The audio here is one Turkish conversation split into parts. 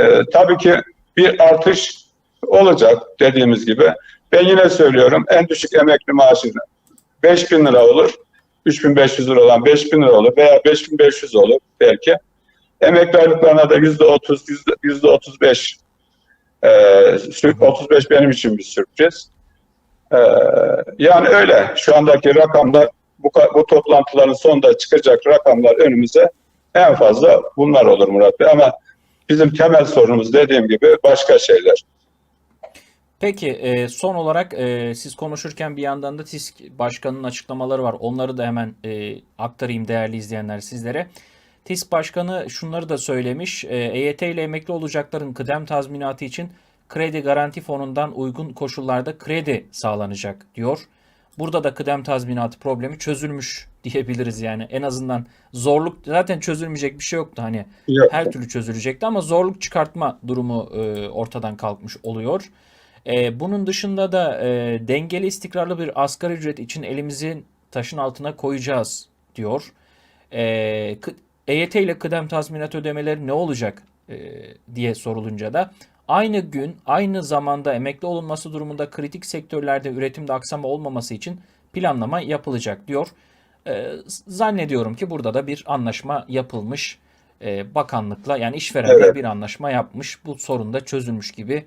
e, tabii ki bir artış olacak dediğimiz gibi. Ben yine söylüyorum en düşük emekli maaşı 5000 lira olur. 3500 lira olan 5000 lira olur veya 5500 olur belki. Emekli aylıklarına da %30, %35 e, sür- 35 benim için bir sürpriz. E, yani öyle. Şu andaki rakamlar bu, bu toplantıların sonunda çıkacak rakamlar önümüze en fazla bunlar olur Murat Bey. Ama bizim temel sorunumuz dediğim gibi başka şeyler. Peki e, son olarak e, siz konuşurken bir yandan da TİSK Başkanı'nın açıklamaları var. Onları da hemen e, aktarayım değerli izleyenler sizlere. TİSK Başkanı şunları da söylemiş. EYT ile emekli olacakların kıdem tazminatı için kredi garanti fonundan uygun koşullarda kredi sağlanacak diyor. Burada da kıdem tazminatı problemi çözülmüş diyebiliriz yani. En azından zorluk zaten çözülmeyecek bir şey yoktu hani Yok. her türlü çözülecekti ama zorluk çıkartma durumu e, ortadan kalkmış oluyor. E, bunun dışında da e, dengeli istikrarlı bir asgari ücret için elimizin taşın altına koyacağız diyor. E, EYT ile kıdem tazminat ödemeleri ne olacak e, diye sorulunca da aynı gün aynı zamanda emekli olunması durumunda kritik sektörlerde üretimde aksama olmaması için planlama yapılacak diyor. E, zannediyorum ki burada da bir anlaşma yapılmış e, bakanlıkla yani işverenler Evet. bir anlaşma yapmış bu sorun da çözülmüş gibi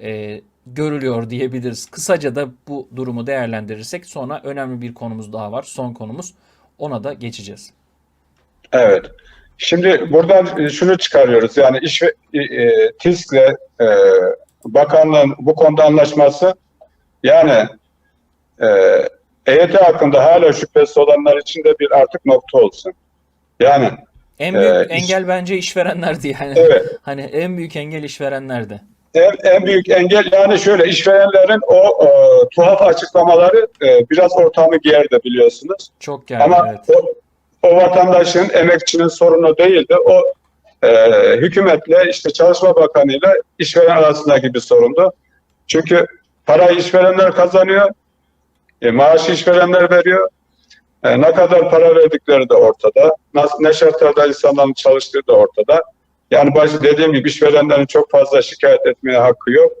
e, görülüyor diyebiliriz. Kısaca da bu durumu değerlendirirsek sonra önemli bir konumuz daha var. Son konumuz. Ona da geçeceğiz. Evet. Şimdi buradan e, şunu çıkarıyoruz. Yani iş ve e, e, TİSK'le e, bakanlığın bu konuda anlaşması yani e, EYT hakkında hala şüphesi olanlar için de bir artık nokta olsun. Yani En büyük iş- engel bence işverenlerdi yani. evet Hani en büyük engel işverenlerdi. en, en büyük engel yani şöyle işverenlerin o e, tuhaf açıklamaları e, biraz ortamı gerdi biliyorsunuz. Çok geldi Ama evet. o, o vatandaşın, emekçinin sorunu değildi. O e, hükümetle, işte Çalışma Bakanı ile işveren arasındaki bir sorundu. Çünkü parayı işverenler kazanıyor, e, maaşı işverenler veriyor. E, ne kadar para verdikleri de ortada. Nasıl, ne şartlarda insanların çalıştığı da ortada. Yani baş, dediğim gibi işverenlerin çok fazla şikayet etmeye hakkı yok.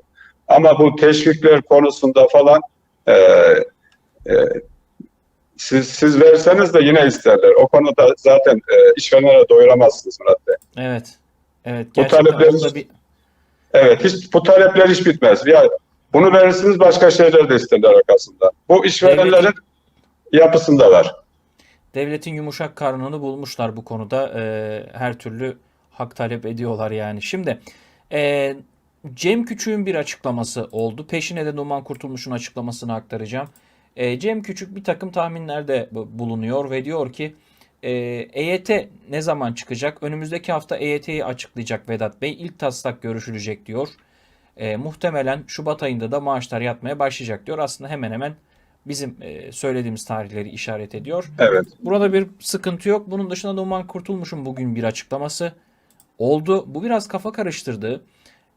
Ama bu teşvikler konusunda falan e, e, siz, siz verseniz de yine isterler. O konuda zaten e, işverenlere doyuramazsınız Murat Bey. Evet. Evet. Bu talepler- bir Evet, hiç bu talepler hiç bitmez. Yani bunu verirsiniz başka şeyler de isterler arkasında. Bu işverenlerin yapısında var. devletin yumuşak karnını bulmuşlar bu konuda. Ee, her türlü hak talep ediyorlar yani. Şimdi e, Cem Küçük'ün bir açıklaması oldu. Peşine de Numan Kurtulmuş'un açıklamasını aktaracağım. E, Cem Küçük bir takım tahminlerde bu- bulunuyor ve diyor ki e, EYT ne zaman çıkacak? Önümüzdeki hafta EYT'yi açıklayacak Vedat Bey. İlk taslak görüşülecek diyor. E, muhtemelen Şubat ayında da maaşlar yatmaya başlayacak diyor. Aslında hemen hemen bizim e, söylediğimiz tarihleri işaret ediyor. Evet. Burada bir sıkıntı yok. Bunun dışında Numan Kurtulmuş'un bugün bir açıklaması oldu. Bu biraz kafa karıştırdı.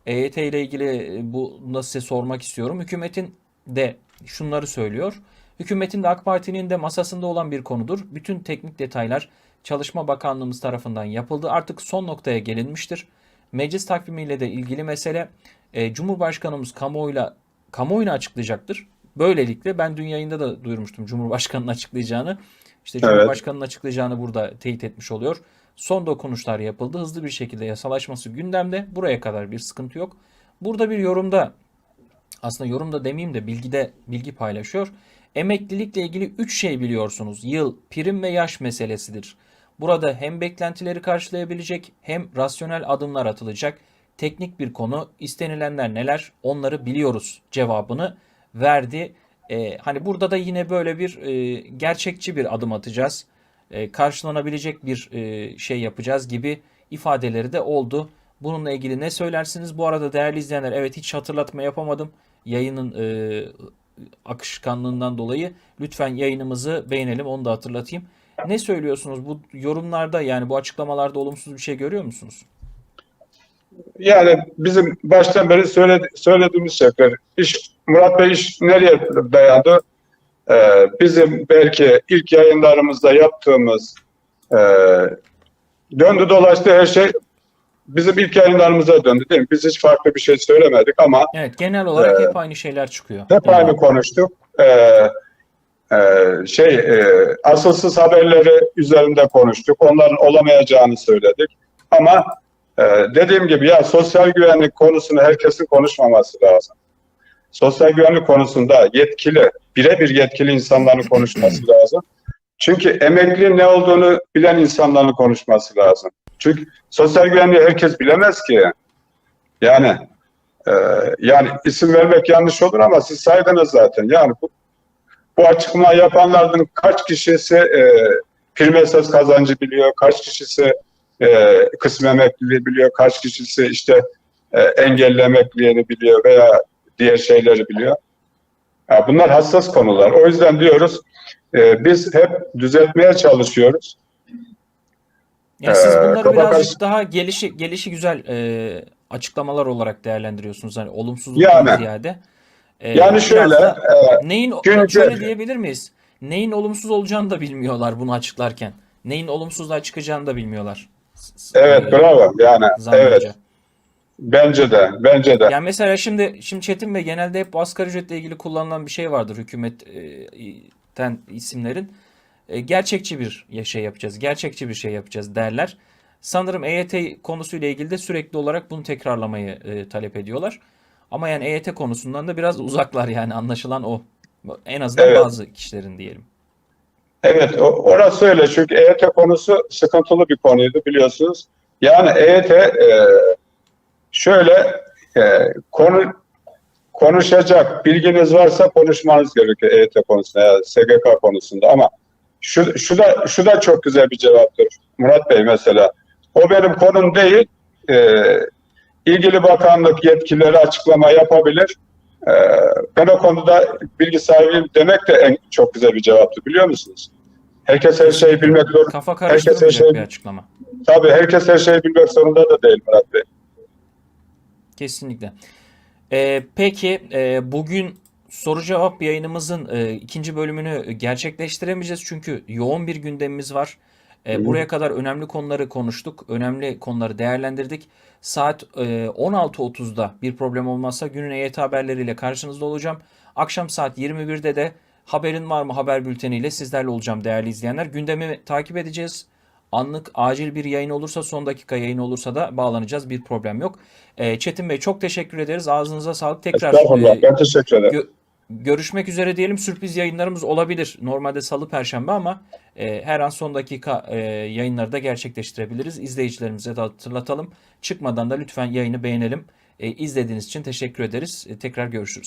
EYT ile ilgili e, bu da size sormak istiyorum. Hükümetin de şunları söylüyor. Hükümetin de AK Parti'nin de masasında olan bir konudur. Bütün teknik detaylar Çalışma Bakanlığımız tarafından yapıldı. Artık son noktaya gelinmiştir. Meclis takvimiyle de ilgili mesele e, Cumhurbaşkanımız kamuoyuyla kamuoyuna açıklayacaktır. Böylelikle ben dün yayında da duyurmuştum Cumhurbaşkanı'nın açıklayacağını. İşte Evet. Cumhurbaşkanı'nın açıklayacağını burada teyit etmiş oluyor. Son dokunuşlar yapıldı. Hızlı bir şekilde yasalaşması gündemde. Buraya kadar bir sıkıntı yok. Burada bir yorumda aslında yorumda demeyeyim de bilgide bilgi paylaşıyor. Emeklilikle ilgili 3 şey biliyorsunuz. Yıl, prim ve yaş meselesidir. Burada hem beklentileri karşılayabilecek hem rasyonel adımlar atılacak. Teknik bir konu. İstenilenler neler? Onları biliyoruz cevabını verdi. Ee, hani burada da yine böyle bir e, gerçekçi bir adım atacağız. E, karşılanabilecek bir e, şey yapacağız gibi ifadeleri de oldu. Bununla ilgili ne söylersiniz? Bu arada değerli izleyenler evet hiç hatırlatma yapamadım. Yayının e, akışkanlığından dolayı lütfen yayınımızı beğenelim onu da hatırlatayım. Ne söylüyorsunuz bu yorumlarda yani bu açıklamalarda olumsuz bir şey görüyor musunuz? Yani bizim baştan beri söyledi, söylediğimiz şeyler. İş, Murat Bey iş nereye dayandı? Ee, bizim belki ilk yayınlarımızda yaptığımız e, döndü dolaştı her şey bizim ilk yayınlarımıza döndü değil mi? Biz hiç farklı bir şey söylemedik ama Evet genel olarak Ee, hep aynı şeyler çıkıyor. hep aynı konuştuk. Ee, e, şey e, asılsız haberleri üzerinde konuştuk. Onların olamayacağını söyledik. Ama e, dediğim gibi ya sosyal güvenlik konusunu herkesin konuşmaması lazım. Sosyal güvenlik konusunda yetkili, birebir yetkili insanların konuşması lazım. Çünkü emekli ne olduğunu bilen insanların konuşması lazım. Çünkü sosyal güvenliği herkes bilemez ki. Yani e, yani isim vermek yanlış olur ama siz saydınız zaten. Yani bu, bu açıklama yapanlardan kaç kişisi e, prim esas kazancı biliyor, kaç kişisi e, kısım emekliliği biliyor, kaç kişisi işte e, engelli emekliliğini biliyor veya diğer şeyleri biliyor. Ya bunlar hassas konular. O yüzden diyoruz e, biz hep düzeltmeye çalışıyoruz. Yani siz Ee, bunları kafa birazcık karşı- daha gelişi gelişi güzel e, açıklamalar olarak değerlendiriyorsunuz. Hani olumsuzluktan Yani. ziyade. E, Yani şöyle da e, neyin güncel- şöyle diyebilir miyiz? Neyin olumsuz olacağını da bilmiyorlar bunu açıklarken. Neyin olumsuzluğa çıkacağını da bilmiyorlar. Evet e, bravo yani evet bence de bence de. Yani mesela şimdi şimdi Çetin Bey genelde hep asgari ücretle ilgili kullanılan bir şey vardır hükümetten isimlerin. E, gerçekçi bir şey yapacağız, gerçekçi bir şey yapacağız derler. Sanırım EYT konusuyla ilgili de sürekli olarak bunu tekrarlamayı e, talep ediyorlar. Ama yani EYT konusundan da biraz uzaklar yani anlaşılan o. En azından Evet. bazı kişilerin diyelim. Evet, orası öyle çünkü EYT konusu sıkıntılı bir konuydu biliyorsunuz. Yani EYT e, şöyle e, konu konuşacak bilginiz varsa konuşmanız gerekiyor EYT konusunda ya SGK konusunda ama şu, şu da şu da çok güzel bir cevaptır Murat Bey mesela. O benim konum değil. E, ilgili bakanlık yetkilileri açıklama yapabilir. E, ben o konuda bilgi sahibiyim demek de en çok güzel bir cevaptı biliyor musunuz? Herkes her şeyi bilmek zor. Kafa Herkes her şeyi, bir açıklama. tabii herkes her şeyi bilmek zorunda da değil Murat Bey. Kesinlikle. Ee, peki e, bugün soru cevap yayınımızın e, ikinci bölümünü gerçekleştiremeyeceğiz çünkü yoğun bir gündemimiz var. E, buraya kadar önemli konuları konuştuk, önemli konuları değerlendirdik. Saat e, 16.30'da bir problem olmazsa günün EYT haberleriyle karşınızda olacağım. Akşam saat 21'de de haberin var mı haber bülteniyle sizlerle olacağım değerli izleyenler. Gündemi takip edeceğiz. Anlık acil bir yayın olursa son dakika yayın olursa da bağlanacağız. Bir problem yok. Ee, Çetin Bey çok teşekkür ederiz. Ağzınıza sağlık. Tekrar Estağfurullah. e, Ben teşekkür ederim. Gö- görüşmek üzere diyelim. Sürpriz yayınlarımız olabilir. Normalde salı perşembe ama e, her an son dakika e, yayınları da gerçekleştirebiliriz. İzleyicilerimize de hatırlatalım. Çıkmadan da lütfen yayını beğenelim. E, izlediğiniz için teşekkür ederiz. E, tekrar görüşürüz.